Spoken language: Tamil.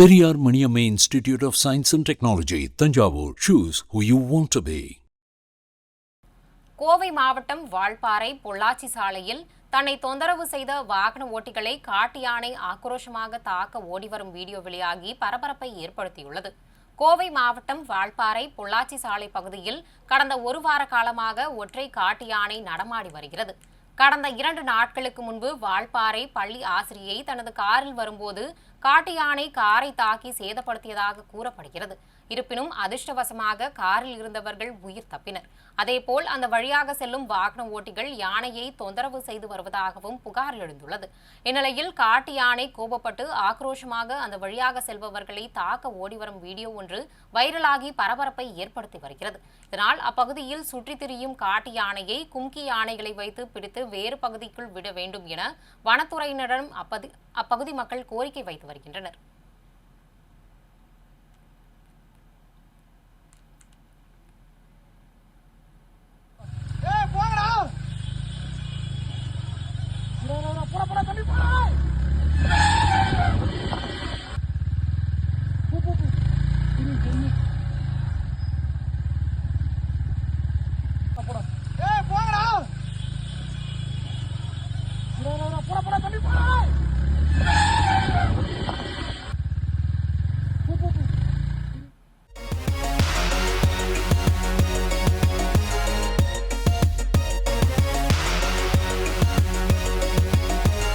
Periyar Maniammai institute of science and technology Thanjavur. Choose who you want to be Kovai மாவட்டம் வால்பாறை பொள்ளாச்சி சாலையில் தன்னை தொந்தரவு செய்த வாகன ஓட்டிகளை காட்டு யானை ஆக்ரோஷமாக தாக்க ஓடிவரும் வீடியோ வெளியாகி பரபரப்பை ஏற்படுத்தியுள்ளது. கோவை மாவட்டம் வால்பாறை பொள்ளாச்சி சாலை பகுதியில் கடந்த ஒரு வார காலமாக ஒற்றை காட்டு யானை நடமாடி வருகிறது. கடந்த இரண்டு நாட்களுக்கு முன்பு வால்பாறை பள்ளி ஆசிரியை தனது காரில் வரும்போது காட்டு யானை காரை தாக்கி சேதப்படுத்தியதாக கூறப்படுகிறது. இருப்பினும் அதிர்ஷ்டவசமாக காரில் இருந்தவர்கள் உயிர் தப்பினர். அதேபோல் அந்த வழியாக செல்லும் வாகன ஓட்டிகள் யானையை தொந்தரவு செய்து வருவதாகவும் புகார் எழுந்துள்ளது. இந்நிலையில் காட்டு யானை கோபப்பட்டு ஆக்ரோஷமாக அந்த வழியாக செல்பவர்களை தாக்க ஓடிவரும் வீடியோ ஒன்று வைரலாகி பரபரப்பை ஏற்படுத்தி வருகிறது. இதனால் அப்பகுதியில் சுற்றித் திரியும் காட்டு யானையை கும்கி யானைகளை வைத்து பிடித்து வேறு பகுதிக்குள் விட வேண்டும் என வனத்துறையினரிடம் அப்பதி அப்பகுதி மக்கள் கோரிக்கை வைத்து வருகின்றனர். ஏய் போங்கடா. போடா போடா தம்பி போடா